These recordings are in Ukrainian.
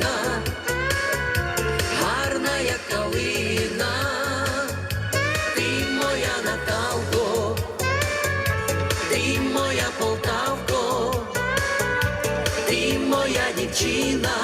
калина, гарна як калина, ти моя Наталко, ти моя Полтавко, ти моя дівчина.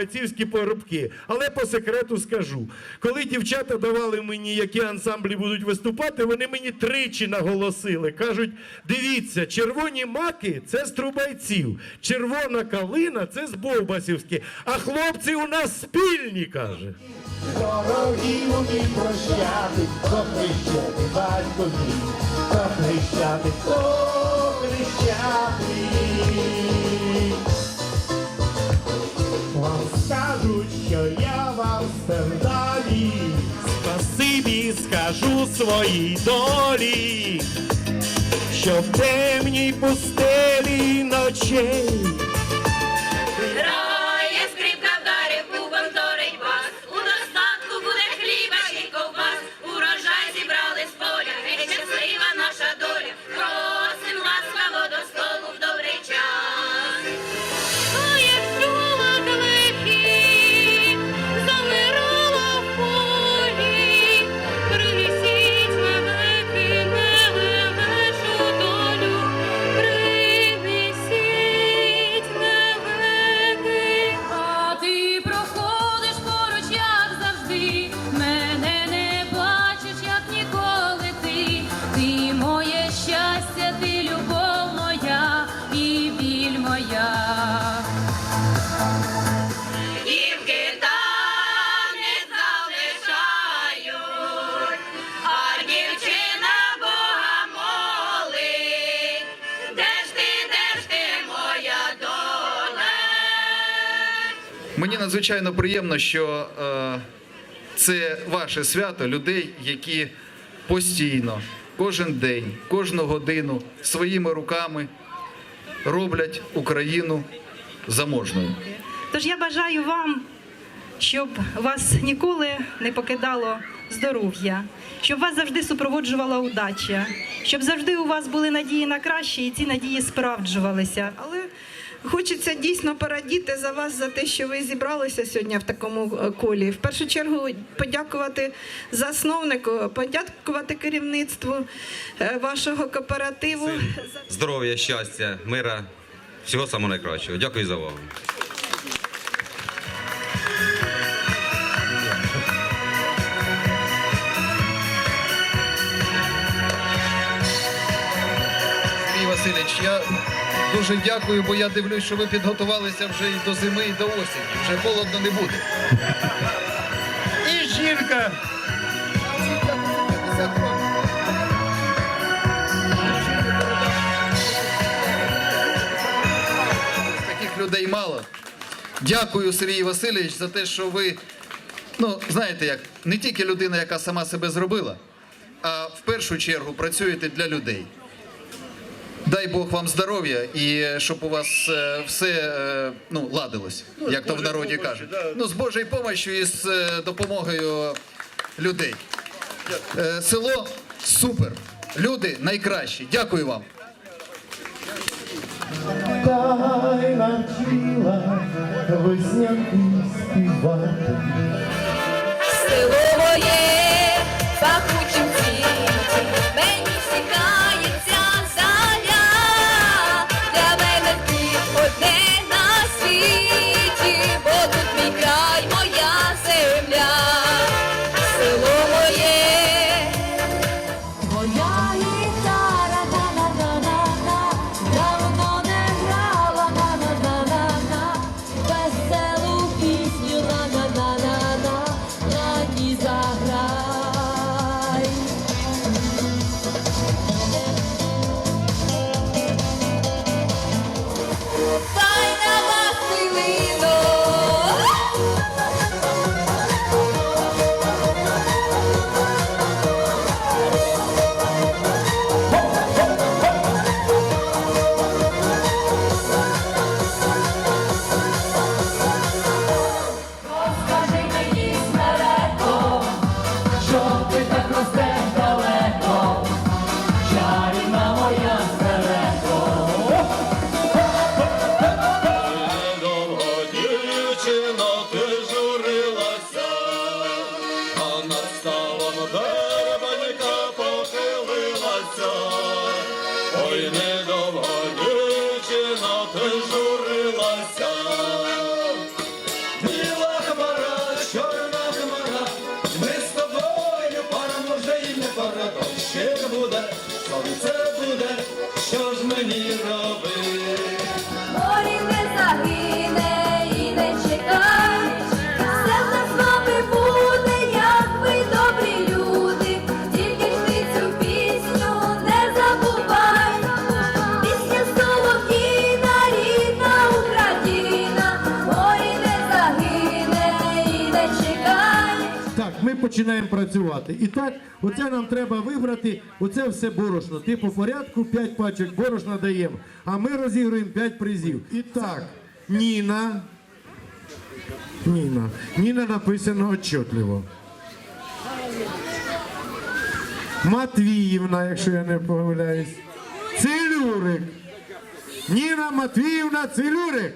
Трубайцівські поробки. Але по секрету скажу: коли дівчата давали мені, які ансамблі будуть виступати, вони мені тричі наголосили. Кажуть: дивіться, червоні маки це з трубайців, червона калина це з Бовбасівські, а хлопці у нас спільні, каже. Дорогі мої прощати, похрещати, батько мій, похрещати, похрещати. Я вам стендалі, спасибі скажу своїй долі, що в темній пустелі ночей Мені надзвичайно приємно, що е, це ваше свято людей, які постійно, кожен день, кожну годину своїми руками роблять Україну заможною. Тож я бажаю вам, щоб вас ніколи не покидало здоров'я, щоб вас завжди супроводжувала удача, щоб завжди у вас були надії на краще, і ці надії справджувалися. Але хочеться дійсно порадіти за вас за те, що ви зібралися сьогодні в такому е, колі. В першу чергу подякувати засновнику, подякувати керівництву е, вашого кооперативу. здоров'я, щастя, мира, всього самого найкращого. Дякую за увагу. Васильович, я дуже дякую, бо я дивлюсь, що ви підготувалися вже і до зими, і до осені. Вже холодно не буде. І жінка. Таких людей мало. Дякую, Сергій Васильович, за те, що ви, ну, знаєте як, не тільки людина, яка сама себе зробила, а в першу чергу працюєте для людей. Дай Бог вам здоров'я і щоб у вас е, все е, ну, ладилось, як то в народі кажуть. Ну, з Божою допомогою і з е, допомогою людей. Е, село супер. Люди найкращі. Дякую вам. Дай навчила веснянки співати. yeah починаємо працювати. І так, оце нам треба вибрати, оце все борошно. Ти по порядку 5 пачок борошна даємо, а ми розігруємо 5 призів. І так, Ніна. Ніна. Ніна написано отчетливо. Матвіївна, якщо я не помиляюсь. Цилюрик. Ніна Матвіївна Цилюрик.